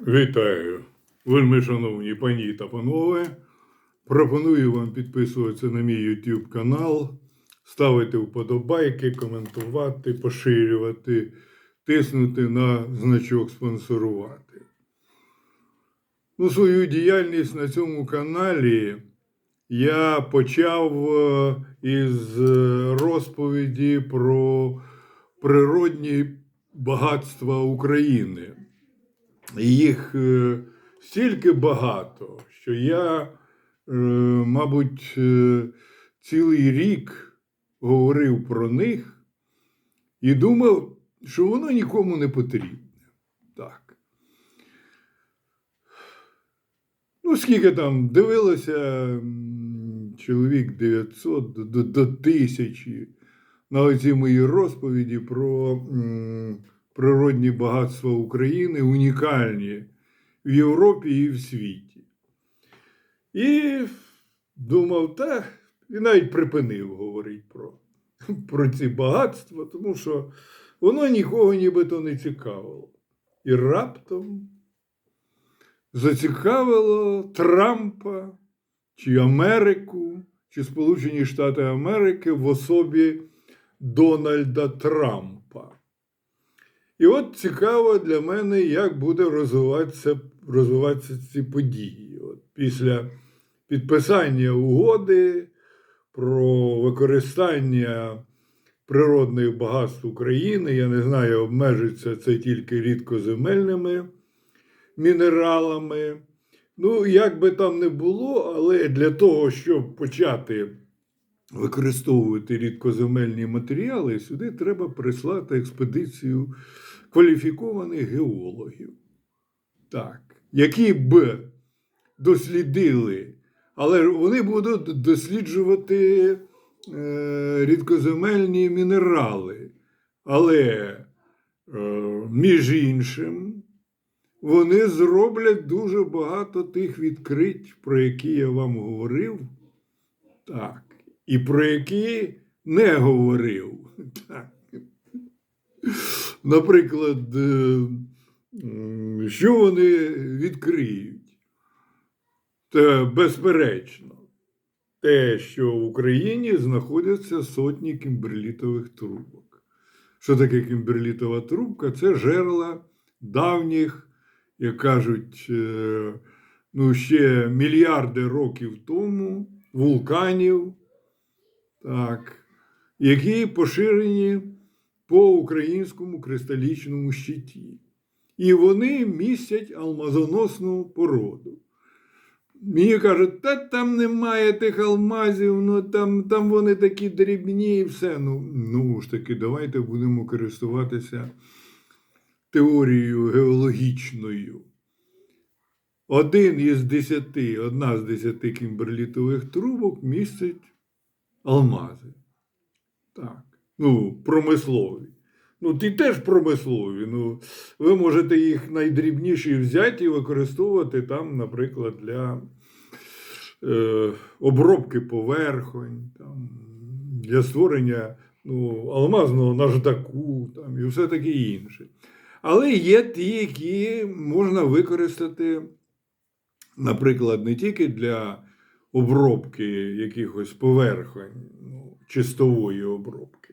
Вітаю, вельми шановні пані та панове. Пропоную вам підписуватися на мій YouTube канал, ставити вподобайки, коментувати, поширювати, тиснути на значок спонсорувати. Ну, свою діяльність на цьому каналі я почав е, із е, розповіді про природні багатства України. Їх е, стільки багато, що я, е, мабуть, е, цілий рік говорив про них і думав, що воно нікому не потрібне. Так. Ну, скільки там дивилося чоловік 900 до, до, до тисячі на оці мої розповіді про природні багатства України, унікальні в Європі і в світі. І думав, та, і навіть припинив говорити про, про ці багатства, тому що воно нікого нібито не цікавило. І раптом зацікавило Трампа чи Америку, чи Сполучені Штати Америки в особі Дональда Трампа. І от цікаво для мене, як буде розвиватися, розвиватися ці події. От після підписання угоди про використання природних багатств України, я не знаю, обмежиться це тільки рідкоземельними мінералами. Ну, як би там не було, але для того, щоб почати використовувати рідкоземельні матеріали, сюди треба прислати експедицію кваліфікованих геологів, так, які б дослідили, але вони будуть досліджувати е, рідкоземельні мінерали. Але, е, між іншим, вони зроблять дуже багато тих відкрить, про які я вам говорив. Так. І про які не говорив. Так. Наприклад, е, що вони відкриють? Це безперечно, те, що в Україні знаходяться сотні кімберлітових трубок. Що таке кімберлітова трубка? Це жерла давніх, як кажуть, е, ну, ще мільярди років тому вулканів, так, які поширені по українському кристалічному щиті. І вони містять алмазоносну породу. Мені кажуть, та там немає тих алмазів, ну там, там вони такі дрібні і все. Ну, ну ж таки, давайте будемо користуватися теорією геологічною. Один із десяти, одна з десяти кімберлітових трубок містить алмази. Так. Ну, промислові. Ну, ті теж промислові. Ну, ви можете їх найдрібніші взяти і використовувати там, наприклад, для е, обробки поверхонь, там, для створення ну, алмазного наждаку там, і все таке інше. Але є ті, які можна використати, наприклад, не тільки для обробки якихось поверхонь, ну, чистової обробки,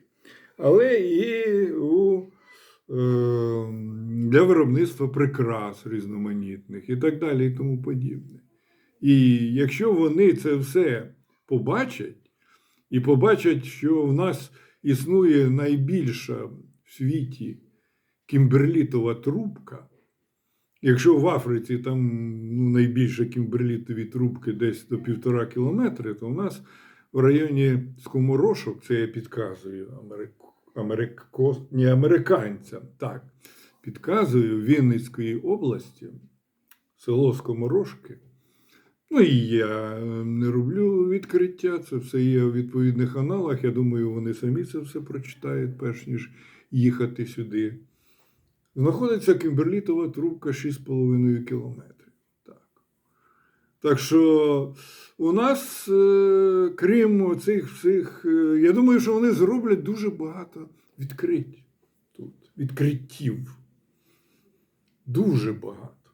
але і у, е, для виробництва прикрас різноманітних і так далі, і тому подібне. І якщо вони це все побачать, і побачать, що в нас існує найбільша в світі кімберлітова трубка, якщо в Африці там ну, найбільше кімберлітові трубки десь до півтора кілометри, то у нас в районі Скоморошок, це я підказую Америку, Америко, не американцям, так, підказую Вінницької області, село Скоморошки. Ну і я не роблю відкриття, це все є у відповідних аналах. Я думаю, вони самі це все прочитають, перш ніж їхати сюди. Знаходиться кімберлітова трубка 6,5 кілометрів. Так. що у нас, е, крім цих всіх, е, я думаю, що вони зроблять дуже багато відкриттів тут, відкриттів. Дуже багато.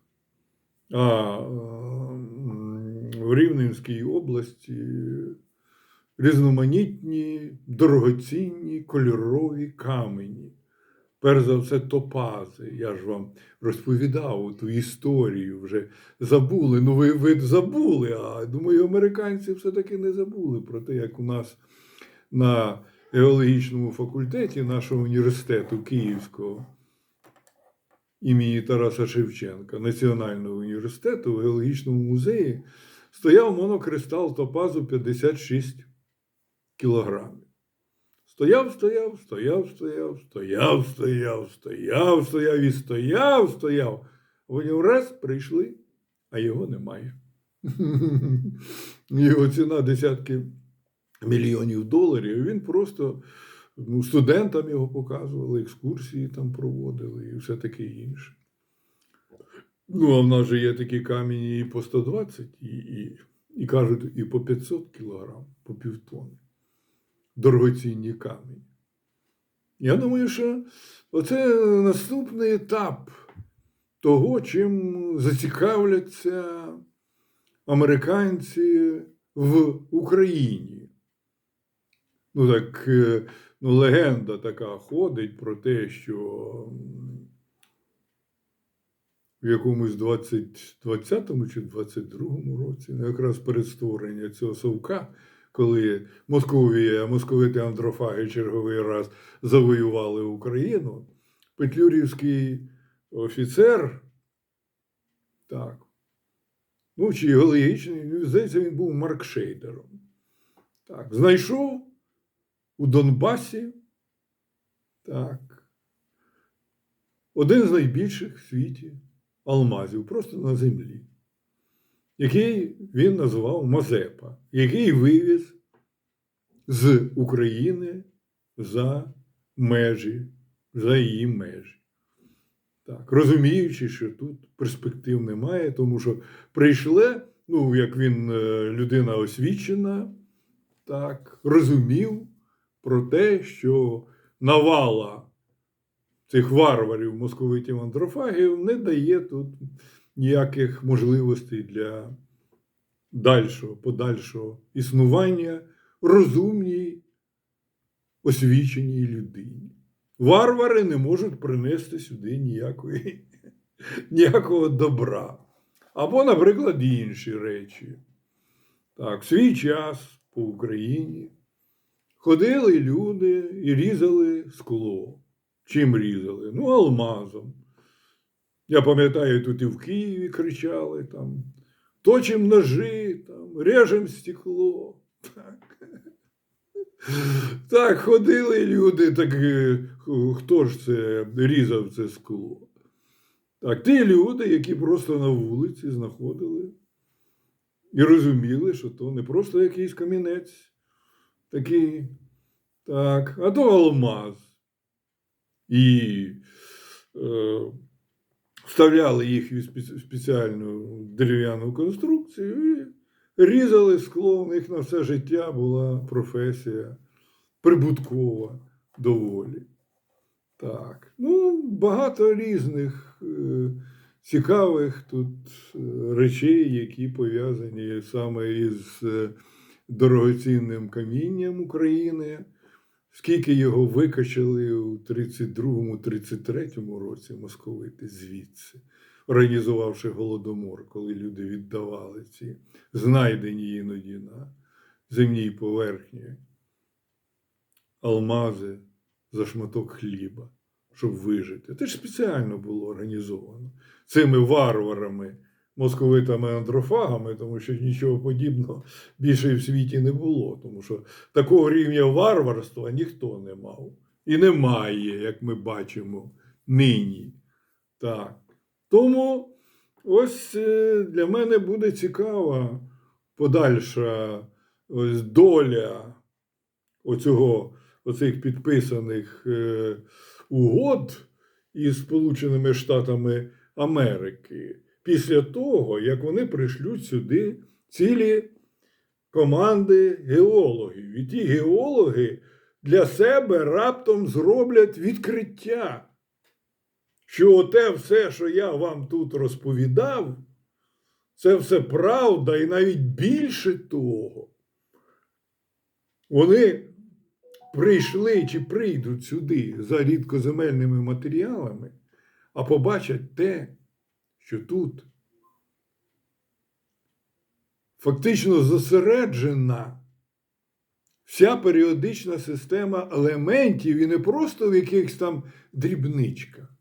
А в Рівненській області різноманітні, дорогоцінні кольорові камені. Перш за все, топази. Я ж вам розповідав ту історію, вже забули. Ну, ви, ви забули, а думаю, американці все-таки не забули про те, як у нас на геологічному факультеті нашого університету Київського імені Тараса Шевченка, Національного університету в геологічному музеї стояв монокристал топазу 56 кілограмів. Стояв, стояв, стояв, стояв, стояв, стояв, стояв, стояв і стояв, стояв. А Потім раз прийшли, а його немає. Його ціна десятки мільйонів доларів. Він просто ну, студентам його показували, екскурсії там проводили і все таке інше. Ну, а в нас же є такі камені і по 120, і, і, і кажуть, і по 500 кілограм, по півтони. Дорогоцінні камені. Я думаю, що оце наступний етап того, чим зацікавляться американці в Україні. Ну, так, е, ну, легенда така ходить про те, що в якомусь 20, 20-му чи 22-му році, ну, якраз перед створенням цього совка, коли Московія, московити андрофаги черговий раз завоювали Україну, петлюрівський офіцер, так, ну, чи геологічний, ну, здається, він був маркшейдером. Так, знайшов у Донбасі, так, один з найбільших в світі алмазів, просто на землі, який він називав Мазепа, який вивіз з України за межі, за її межі. Так, розуміючи, що тут перспектив немає, тому що прийшли, ну, як він е, людина освічена, так, розумів про те, що навала цих варварів, московитів андрофагів не дає тут ніяких можливостей для дальшого, подальшого існування розумній, освіченій людині. Варвари не можуть принести сюди ніякої, ніякого добра. Або, наприклад, інші речі. Так, в свій час по Україні ходили люди і різали скло. Чим різали? Ну, алмазом. Я пам'ятаю, тут і в Києві кричали там, точим ножи, там, режем стекло. Так. Так, ходили люди, так е, хто ж це різав це скло? Так, ті люди, які просто на вулиці знаходили і розуміли, що то не просто якийсь камінець такий, так, а то алмаз. І е, вставляли їх в спеціальну дерев'яну конструкцію і різали скло. У них на все життя була професія прибуткова доволі. Так. Ну, багато різних е, цікавих тут е, речей, які пов'язані саме із е, дорогоцінним камінням України. Скільки його викачали у 32-33 році московити звідси, організувавши голодомор, коли люди віддавали ці знайдені іноді на земній поверхні алмази за шматок хліба, щоб вижити. Це ж спеціально було організовано цими варварами, московитами андрофагами, тому що нічого подібного більше в світі не було, тому що такого рівня варварства ніхто не мав. І немає, як ми бачимо нині. Так. Тому ось е, для мене буде цікава подальша ось доля оцього, оцих підписаних е, угод із Сполученими Штатами Америки після того, як вони пришлють сюди цілі команди геологів. І ті геологи для себе раптом зроблять відкриття, що оте все, що я вам тут розповідав, це все правда, і навіть більше того, вони прийшли чи прийдуть сюди за рідкоземельними матеріалами, а побачать те, що тут фактично зосереджена вся періодична система елементів і не просто в якихось там дрібничках,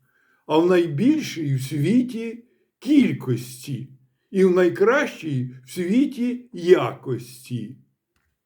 а в найбільшій в світі кількості і в найкращій в світі якості.